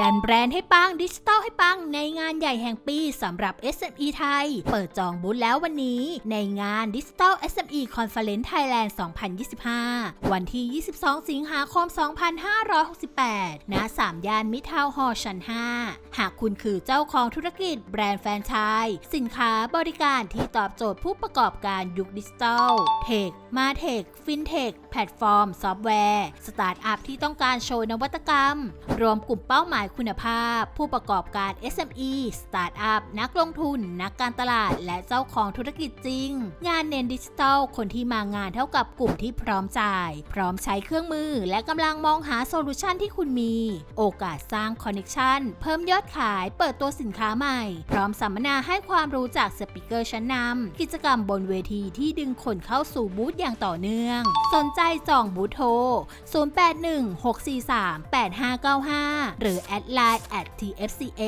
ดันแบรนด์ให้ปังดิจิตอลให้ปังในงานใหญ่แห่งปีสำหรับ SME ไทย เปิดจองบูธแล้ววันนี้ ในงาน Digital SME Conference Thailand 2025 วันที่ 22 สิงหาคม 2568 ณ สามย่านมิทาวฮอลล์ชั้น 5 หากคุณคือเจ้าของธุรกิจแบรนด์แฟรนไชส์สินค้าบริการที่ตอบโจทย์ผู้ประกอบการยุคดิจิทัลเทคมาเทคฟินเทคแพลตฟอร์ม ซอฟต์แวร์ สตาร์ทอัพที่ต้องการโชว์นวัตกรรม รวมกลุ่มเป้าหมายคุณภาพ ผู้ประกอบการ SME สตาร์ทอัพนักลงทุน นักการตลาด และเจ้าของธุรกิจจริง งานเน้นดิจิทัล คนที่มางานเท่ากับกลุ่มที่พร้อมจ่าย พร้อมใช้เครื่องมือ และกำลังมองหาโซลูชันที่คุณมี โอกาสสร้างคอนเน t ชันเพิ่มยอดขายเปิดตัวสินค้าใหม่ พร้อมสัมมนาให้ความรู้จากสปิเกอร์ชั้นนำกิจกรรมบนเวทีที่ดึงคนเข้าสู่บูธอย่างต่อเนื่อง สนใจจองบูธโทร 0816438595 หรือแอดไลน์ at tfca